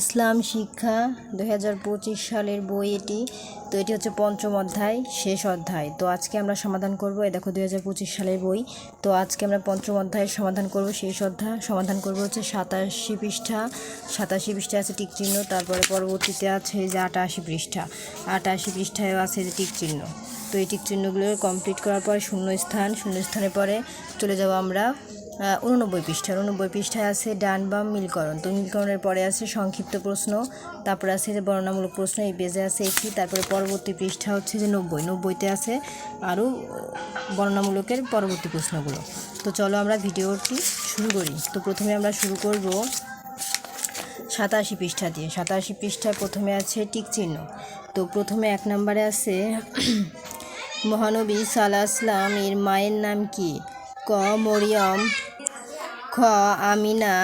ইসলাম শিক্ষা দুই হাজার পঁচিশ সালের বই এটি। তো এটি হচ্ছে পঞ্চম অধ্যায়, শেষ অধ্যায়। তো আজকে আমরা সমাধান করব, এই দেখো দুই হাজার পঁচিশ সালের বই। তো আজকে আমরা পঞ্চম অধ্যায়ের সমাধান করব, শেষ অধ্যায়। সমাধান করব হচ্ছে সাতাশি পৃষ্ঠা। সাতাশি পৃষ্ঠায় আছে টিক চিহ্ন, তারপরে পরবর্তীতে আছে যে আটাশি পৃষ্ঠা। আটাশি পৃষ্ঠায়ও আছে যে টিক চিহ্ন। তো এই টিক চিহ্নগুলো কমপ্লিট করার পর শূন্য স্থান শূন্য স্থানের পরে চলে যাব আমরা উননব্বই পৃষ্ঠা উননব্বই পৃষ্ঠায় আছে ডান বাম মিলকরণ তো মিলকরণের পরে আছে সংক্ষিপ্ত প্রশ্ন, তারপরে আছে যে বর্ণনামূলক প্রশ্ন, এই পেজে আছে একটি, তারপরে পরবর্তী পৃষ্ঠা হচ্ছে যে নব্বই। নব্বইতে আছে আরও বর্ণনামূলকের পরবর্তী প্রশ্নগুলো। তো চলো আমরা ভিডিওটি শুরু করি। তো প্রথমে আমরা শুরু করব সাতাশি পৃষ্ঠা দিয়ে। সাতাশি পৃষ্ঠায় প্রথমে আছে টিক চিহ্ন। তো প্রথমে এক নম্বরে আছে, মহানবী সাল্লাহ এর মায়ের নাম কি? ক, মরিয়ম। খ, আমিনা।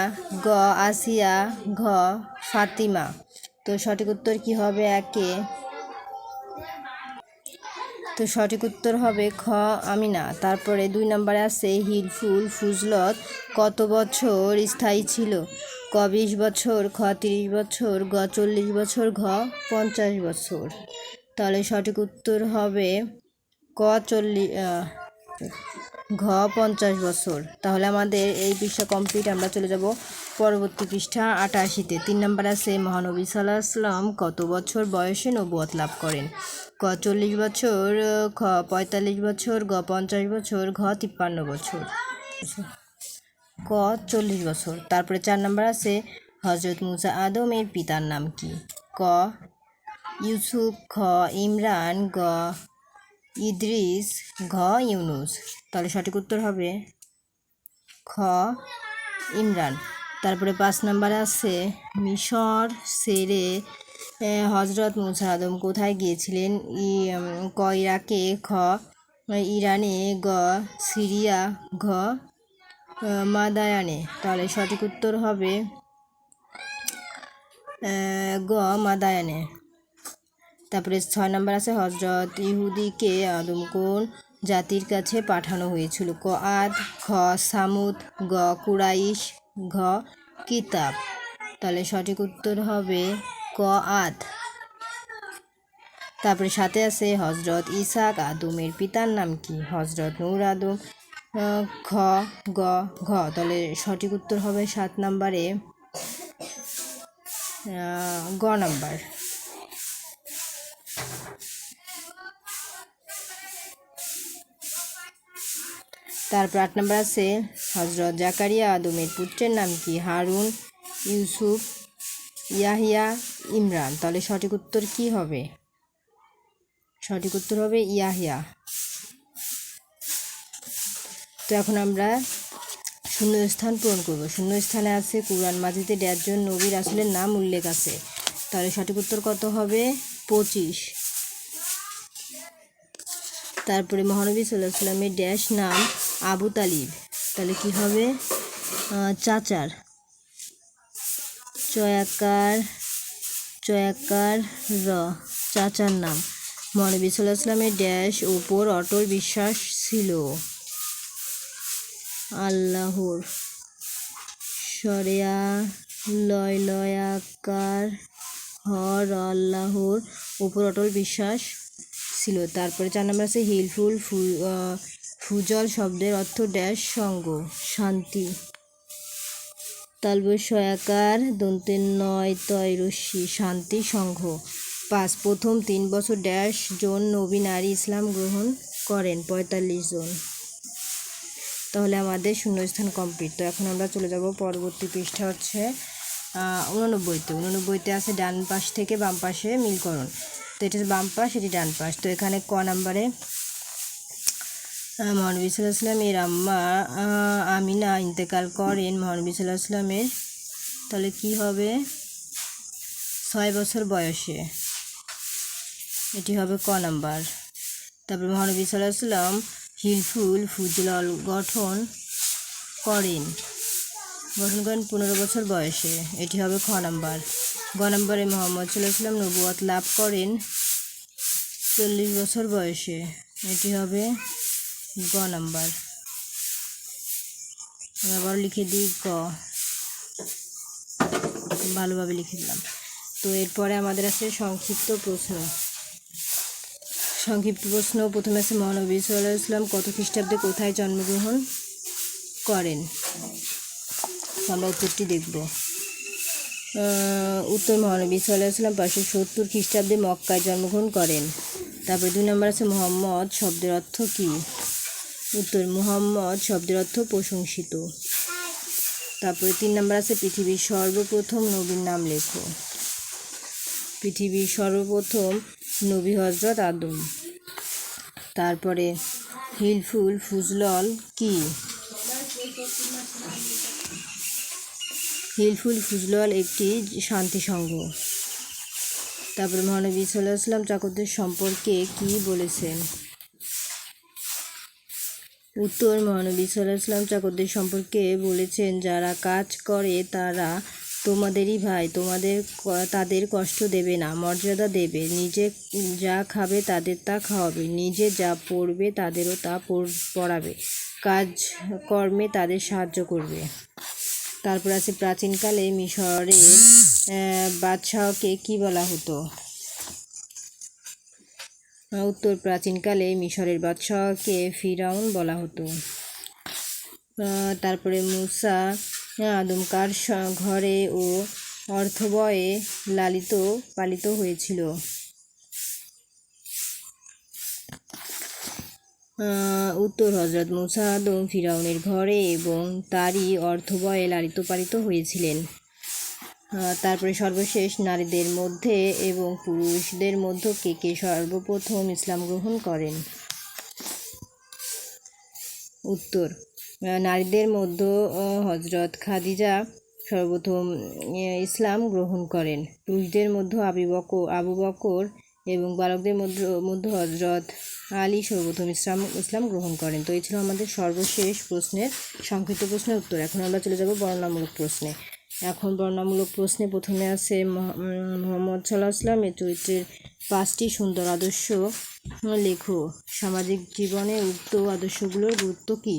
গ, আসিয়া। ঘ, ফাতিমা। তো সঠিক উত্তর কি হবে একে? তো সঠিক উত্তর হবে খ, আমিনা। তারপরে দুই নম্বরে আছে হিলফুল ফুজলত। কত বছর স্থায়ী ছিল? ক, বিশ বছর, খ, তিরিশ বছর, গ, চল্লিশ বছর, ঘ, পঞ্চাশ বছর। তাহলে সঠিক উত্তর হবে ক চল্লিশ ঘ পঞ্চাশ বছর। তাহলে আমাদের এই পৃষ্ঠা কমপ্লিট আমরা চলে যাব পরবর্তী পৃষ্ঠা আটাশিতে। তিন নম্বর আছে, মহানবী সাল্লাহ আসলাম কত বছর বয়সে নবুয়ত লাভ করেন? ক চল্লিশ বছর, খ পঁয়তাল্লিশ বছর, গ পঞ্চাশ বছর, ঘ তিপ্পান্ন বছর। ক চল্লিশ বছর। তারপরে চার নম্বর আছে হজরত মুসা আদমের পিতার নাম কি? ক ইউসুফ, খ ইমরান, গ ইদ্রিস ঘ ইউনুস। তাহলে সঠিক উত্তর হবে খ ইমরান। তারপরে পাঁচ নম্বরে আছে, মিশর সেরে হজরত মুসা আদম কোথায় গিয়েছিলেন? ই ক, ইরাকে, খ, ইরানে, গ, সিরিয়া, ঘ মাদায়ানে। তাহলে সঠিক উত্তর হবে গ, মাদায়ানে। তারপরে ছয় নম্বর আছে হজরত ইহুদিকে আদম কোন জাতির কাছে পাঠানো হয়েছিল? ক, আদ খ সামুদ, গ, কুরাইশ, ঘ, কিতাব। তাহলে সঠিক উত্তর হবে ক, আদ। তারপরে সাথে আছে হজরত ইসাক, আদমের পিতার নাম কি? হজরত নূর, আদম খ গ, ঘ। তাহলে সঠিক উত্তর হবে সাত নম্বরে গ নাম্বার। তারপর আট নম্বর আছে হজরত জাকারিয়া আদমের পুত্রের নাম কি? হারুন, ইউসুফ, ইয়াহিয়া, ইমরান। তাহলে সঠিক উত্তর কি হবে? সঠিক উত্তর হবে ইয়াহিয়া। তো এখন আমরা শূন্যস্থান পূরণ করব। শূন্যস্থানে আছে কুরআন মাজিদে ড্যাশজন নবীর আসলের নাম উল্লেখ আছে। তাহলে সঠিক উত্তর কত হবে? পঁচিশ। তারপরে মহানবী সাল্লাহ সাল্লামের ড্যাশ নাম আবু তালিব। তাহলে কি হবে? চাচার। চয়াকার চয়াকার র, চাচার নাম। মহানবী সাল্লাহ ড্যাশ ওপর অটল বিশ্বাস ছিল। আল্লাহর সরেয়া লয় লয়াকার হর আল্লাহর উপর অটল বিশ্বাস ছিল। তারপরে চার নম্বর আছে হিলফুল ফু ফুজল শব্দের অর্থ ড্যাশ সঙ্গ, শান্তি। তালব সয়াকার দন্তের নয় তয় রশ্মি, শান্তি সংঘ পাঁচ, প্রথম তিন বছর ড্যাশ জন নবী নারী ইসলাম গ্রহণ করেন, পঁয়তাল্লিশ জন। তাহলে আমাদের শূন্যস্থান কমপ্লিট তো এখন আমরা চলে যাব পরবর্তী পৃষ্ঠা হচ্ছে উননব্বইতে উননব্বইতে আছে ডান পাশ থেকে বাম পাশে মিলকরণ। তো এটা বাম পাশ, এটি ডান পাশ। তো এখানে ক নাম্বারে মহানবী সাল্লাহ সাল্লাম এর আম্মা আমিনা ইন্তেকাল করেন মহানবী তাহলে কি হবে? ছয় বছর বয়সে। এটি হবে ক নাম্বার। তারপর মহানবী সাল্লাহ হিলফুল ফুজলল গঠন করেন। গঠন করেন পনেরো বছর বয়সে। এটি হবে খ নাম্বার। গ নম্বরে মোহাম্মদ সাল্লাহ সাল্লাম নবুয়াত লাভ করেন চল্লিশ বছর বয়সে। এটি হবে গ নাম্বার। আবার লিখে দিই গ। ভালোভাবে লিখে দিলাম। তো এরপরে আমাদের আছে সংক্ষিপ্ত প্রশ্ন। সংক্ষিপ্ত প্রশ্ন, প্রথমে আছে মহানবী সাল্লাহ ইসলাম কত খ্রিস্টাব্দে কোথায় জন্মগ্রহণ করেন? আমরা উত্তরটি দেখব। উত্তর, মহানবী সাল্লাহ ইসলাম পাঁচশো সত্তর খ্রিস্টাব্দে মক্কায় জন্মগ্রহণ করেন। তারপরে দুই নম্বর আছে মোহাম্মদ, শব্দের অর্থ কী? উত্তর, মুহাম্মদ শব্দের অর্থ প্রশংসিত। তারপরে তিন নম্বর আছে, পৃথিবীর সর্বপ্রথম নবীর নাম লেখো। পৃথিবীর সর্বপ্রথম নবী হজরত আদম। তারপরে হিলফুল ফুজলল কি? হিলফুল ফুজলল একটি শান্তি সংঘ। তারপরে মহানবী সাল্লাহ আসলাম চাকরদের সম্পর্কে কি বলেছেন? উত্তর মহানবী সাল্লাহ ইসলাম চাকরদের সম্পর্কে বলেছেন, যারা কাজ করে, তারা তোমাদেরই ভাই, তোমাদের তাদের কষ্ট দেবে না, মর্যাদা দেবে। নিজে যা খাবে, তাদের তা খাওয়াবে। নিজে যা পড়বে, তাদেরও তা পড়- পড়াবে। কাজ কর্মে তাদের সাহায্য করবে। তারপর আছে প্রাচীনকালে মিশরের বাদশাহকে কি বলা হতো? উত্তর প্রাচীনকালে মিশরের বাদশাহকে ফিরাউন বলা হতো। তারপরে মুসা আদমকার ঘরে ও অর্থবয়ে লালিত, পালিত হয়েছিল। উত্তর হজরত মুসা আদম ফিরাউনের ঘরে এবং তারই অর্থবয়ে লালিত, পালিত হয়েছিলেন। তারপরে সর্বশেষ নারীদের মধ্যে এবং পুরুষদের মধ্যে কে কে সর্বপ্রথম ইসলাম গ্রহণ করেন? উত্তর নারীদের মধ্যে হজরত খাদিজা সর্বপ্রথম ইসলাম গ্রহণ করেন। পুরুষদের মধ্যে আবু বকর আবু বকর এবং বালকদের মধ্যে মধ্যে হজরত আলী সর্বপ্রথম ইসলাম ইসলাম গ্রহণ করেন। তো এই ছিল আমাদের সর্বশেষ প্রশ্নের, সংক্ষিপ্ত প্রশ্নের উত্তর। এখন আমরা চলে যাব বর্ণনামূলক প্রশ্নে। এখন বর্ণনামূলক প্রশ্নে প্রথমে আছে মোহাম্মদ সাল্লাহ আসলামের চরিত্রের পাঁচটি সুন্দর আদর্শ লেখো। সামাজিক জীবনে উক্ত আদর্শগুলোর গুরুত্ব কী?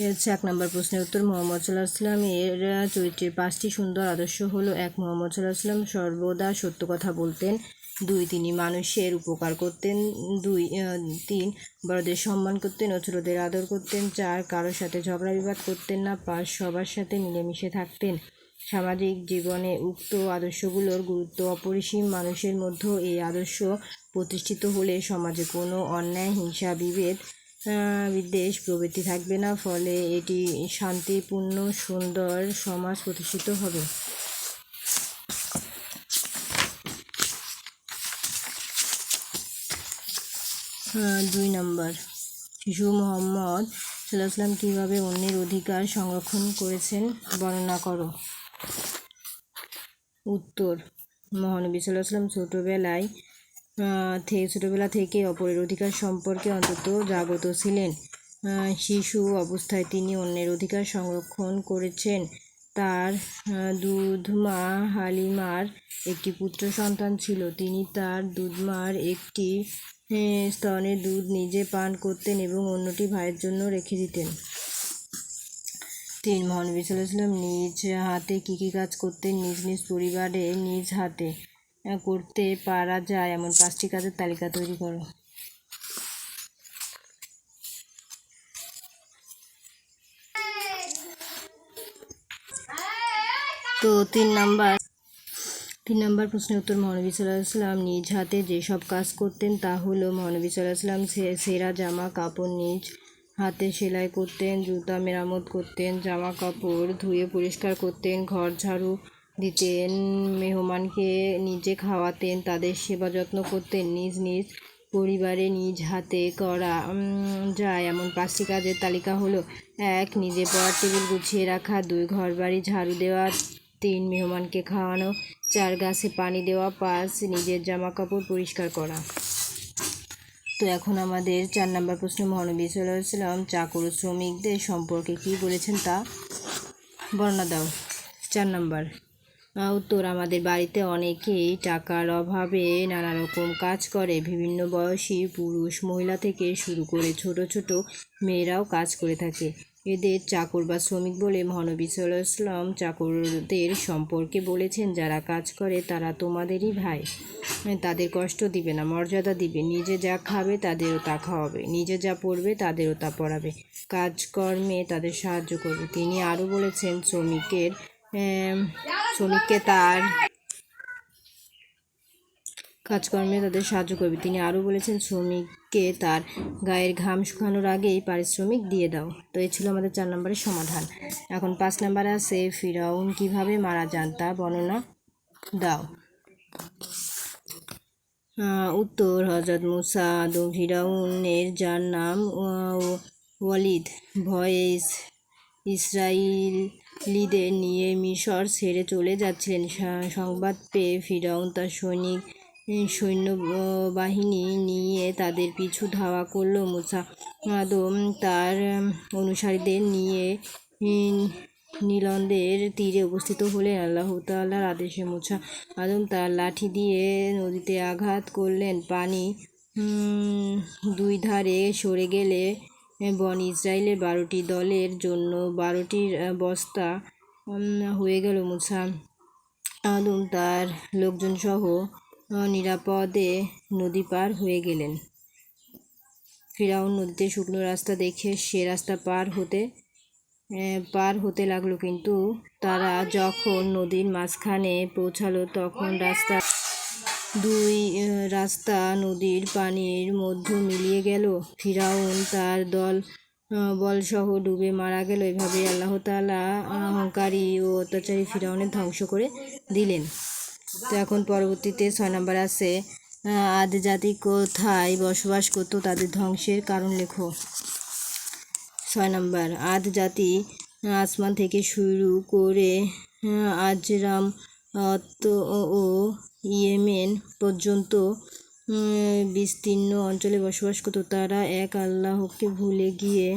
এ হচ্ছে এক নম্বর প্রশ্নের উত্তর। মোহাম্মদ সাল্লাহ আসলাম এর চরিত্রের পাঁচটি সুন্দর আদর্শ হলো, এক, মোহাম্মদ সাল্লাহ আসলাম সর্বদা সত্য কথা বলতেন। দুই তিনি মানুষের উপকার করতেন, দুই তিন বড়দের সম্মান করতেন ও ছোটদের আদর করতেন, চার কারোর সাথে ঝগড়া বিবাদ করতেন না, পাঁচ সবার সাথে মিলেমিশে থাকতেন। সামাজিক জীবনে উক্ত আদর্শগুলোর গুরুত্ব অপরিসীম। মানুষের মধ্যে এই আদর্শ প্রতিষ্ঠিত হলে সমাজে কোনো অন্যায়, হিংসা, বিভেদ বিদ্বেষ প্রবৃত্তি থাকবে না। ফলে এটি শান্তিপূর্ণ, সুন্দর সমাজ প্রতিষ্ঠিত হবে। দুই নম্বর। শিশু মোহাম্মদ সাল্লাহ সাল্লাম কীভাবে অন্যের অধিকার সংরক্ষণ করেছেন বর্ণনা করো। উত্তর, মহানবী সাল্লাহ সাল্লাম ছোটোবেলায় ছোটোবেলা থেকে অপরের অধিকার সম্পর্কে অন্তত জাগ্রত ছিলেন। শিশু অবস্থায় তিনি অন্যের অধিকার সংরক্ষণ করেছেন। তার দুধমা হালিমার একটি পুত্র সন্তান ছিল। তিনি তার দুধমার একটি আহ, স্তনের দুধ নিজে পান করতেন এবং অন্যটি ভাইয়ের জন্য রেখে দিতেন। তিন মহানবী সাল্লাম নিজ হাতে কী কী কাজ করতেন নিজ নিজ পরিবারে নিজ হাতে করতে পারা যায় এমন পাঁচটি কাজের তালিকা তৈরি করো। তো তিন নাম্বার তিন নম্বর প্রশ্নের উত্তর মহানবী সাল্লাহ সাল্লাম নিজ হাতে যেসব কাজ করতেন তা হলো মহানবী সাল্লাহ সাল্লাম সে- সেরা জামা কাপড় নিজ হাতে সেলাই করতেন, জুতা মেরামত করতেন, জামা কাপড় ধুয়ে পরিষ্কার করতেন, ঘর ঝাড়ু দিতেন, মেহমানকে নিজে খাওয়াতেন, তাদের সেবা যত্ন করতেন, নিজ নিজ পরিবারে নিজ হাতে করা যায়। এমন পাঁচটি কাজের তালিকা হলো, এক নিজে পড়ার টেবিল গুছিয়ে রাখা, দুই ঘর বাড়ি ঝাড়ু দেওয়া তিন মেহমানকে খাওয়ানো, চার গাছে পানি দেওয়া, পাঁচ নিজের জামা কাপড় পরিষ্কার করা। তো এখন আমাদের চার নম্বর প্রশ্ন, মহানবী সাল্লাম চাকর শ্রমিকদের সম্পর্কে কি বলেছেন তা বর্ণনা দাও। চার নম্বর উত্তর, আমাদের বাড়িতে অনেকেই টাকার অভাবে নানা রকম কাজ করে। বিভিন্ন বয়সী পুরুষ, মহিলা থেকে শুরু করে ছোট ছোট মেয়েরাও কাজ করে থাকে। এদের চাকর বা শ্রমিক বলে মহানবী ইসলাম চাকরদের সম্পর্কে বলেছেন, যারা কাজ করে তারা তোমাদেরই ভাই। তাদের কষ্ট দিবে না, মর্যাদা দিবে। নিজে যা খাবে তাদেরও তা খাওয়াবে। নিজে যা পড়বে তাদেরও তা পড়াবে। কাজকর্মে তাদের সাহায্য করবে। তিনি আরও বলেছেন, শ্রমিকের শ্রমিককে তার কাজকর্মে তাদের সাহায্য করবে। তিনি আরও বলেছেন, শ্রমিককে তার গায়ের ঘাম শুকানোর আগেই পারিশ্রমিক দিয়ে দাও। তো এই ছিল আমাদের চার নম্বরের সমাধান। এখন পাঁচ নম্বরে আছে, ফিরাউন কীভাবে মারা যান তা বর্ণনা দাও। উত্তর হজরত মুসা আদম ফিরাউনের যার নাম ওয়ালিদ ভয়েস ইসরায়েলিদের নিয়ে মিশর ছেড়ে চলে যাচ্ছিলেন। সংবাদ পেয়ে ফিরাউন তার সৈনিক সৈন্য বাহিনী নিয়ে তাদের পিছু ধাওয়া করল মুসা আদম তার অনুসারীদের নিয়ে নীলন্দের তীরে উপস্থিত হলেন আল্লাহ তাল্লাহর আদেশে মুসা আদম তার লাঠি দিয়ে নদীতে আঘাত করলেন। পানি দুই ধারে সরে গেলে বন ইসরায়েলের বারোটি দলের জন্য বারোটি বস্তা হয়ে গেল মুছা আদম তার লোকজন সহ নিরাপদে নদী পার হয়ে গেলেন। ফিরাউন নদীতে শুকনো রাস্তা দেখে সে রাস্তা পার হতে পার হতে লাগল। কিন্তু তারা যখন নদীর মাঝখানে পৌঁছালো, তখন রাস্তা, দুই রাস্তা নদীর পানির মধ্যে মিলিয়ে গেল। ফিরাউন তার দল বলসহ ডুবে মারা গেল। এভাবে আল্লাহ তাআলা অহংকারী ও অত্যাচারী ফিরাউনের ধ্বংস করে দিলেন। তো এখন পরবর্তীতে ছয় নম্বর আছে আহ, আদ জাতি কোথায় বসবাস করতো তাদের ধ্বংসের কারণ লেখো। ছয় নম্বর আদ জাতি আসমান থেকে শুরু করে আজরাম ও ইয়েমেন পর্যন্ত বিস্তীর্ণ অঞ্চলে বসবাস করত। তারা এক আল্লাহকে ভুলে গিয়ে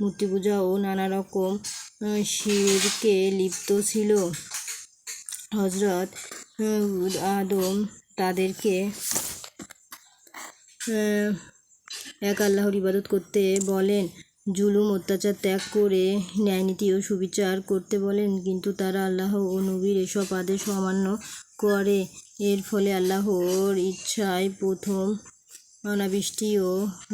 মূর্তি পূজা ও নানা রকম শিরকে লিপ্ত ছিল। হজরত আদম তাদেরকে এক আল্লাহর ইবাদত করতে বলেন। জুলুম, অত্যাচার ত্যাগ করে ন্যায়নীতি ও সুবিচার করতে বলেন, কিন্তু তারা আল্লাহ ও নবীর এসব আদেশ অমান্য করে। এর ফলে আল্লাহর ইচ্ছায় প্রথম অনাবৃষ্টি ও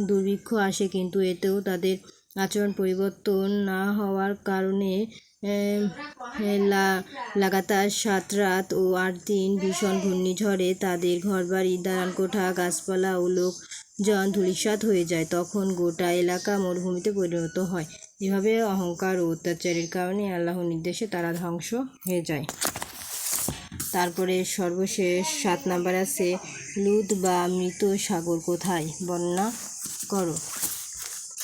দুর্ভিক্ষ আসে, কিন্তু এতেও তাদের আচরণ পরিবর্তন না হওয়ার কারণে লাগাতার সাত রাত ও আট দিন ভীষণ ঘূর্ণিঝড়ে তাদের ঘরবাড়ি দালান কোঠা গাছপালা ও লোকজন ধূলিসাৎ হয়ে যায়। তখন গোটা এলাকা মরুভূমিতে পরিণত হয়। এভাবে অহংকার ও অত্যাচারের কারণে আল্লাহর নির্দেশে তারা ধ্বংস হয়ে যায়। তারপরে সর্বশেষ সাত নাম্বার আছে লুদ বা মৃত সাগর কোথায়? বর্ণনা করো।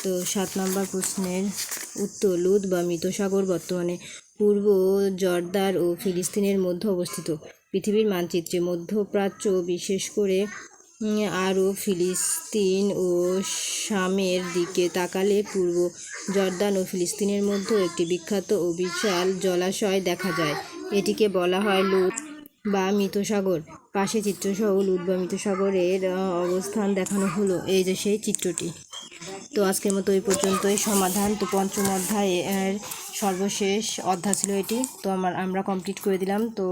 তো সাত নম্বর প্রশ্নের উত্তর লুদ বা মৃত সাগর বর্তমানে পূর্ব জর্দার ও ফিলিস্তিনের মধ্যে অবস্থিত। পৃথিবীর মানচিত্রে মধ্যপ্রাচ্য, বিশেষ করে আরও ফিলিস্তিন ও শামের দিকে তাকালে পূর্ব জর্দান ও ফিলিস্তিনের মধ্যে একটি বিখ্যাত ও বিশাল জলাশয় দেখা যায়। এটিকে বলা হয় লুদ বা মৃতসাগর। পাশে চিত্রসহ লুদ বা মৃতসাগরের অবস্থান দেখানো হলো। এই যে সেই চিত্রটি। তো আজকের মতো এই পর্যন্তই। সমাধান তো পঞ্চম অধ্যায়ের সর্বশেষ অধ্যায় ছিল এটি। তো আমার, আমরা কমপ্লিট করে দিলাম। তো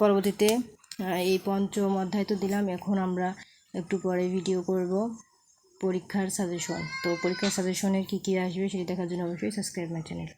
পরবর্তীতে এই পঞ্চম অধ্যায় তো দিলাম। এখন আমরা একটু পরে ভিডিও করব পরীক্ষার সাজেশন তো পরীক্ষার সাজেশনের কী কী আসবে সেটি দেখার জন্য অবশ্যই সাবস্ক্রাইব মাই চ্যানেল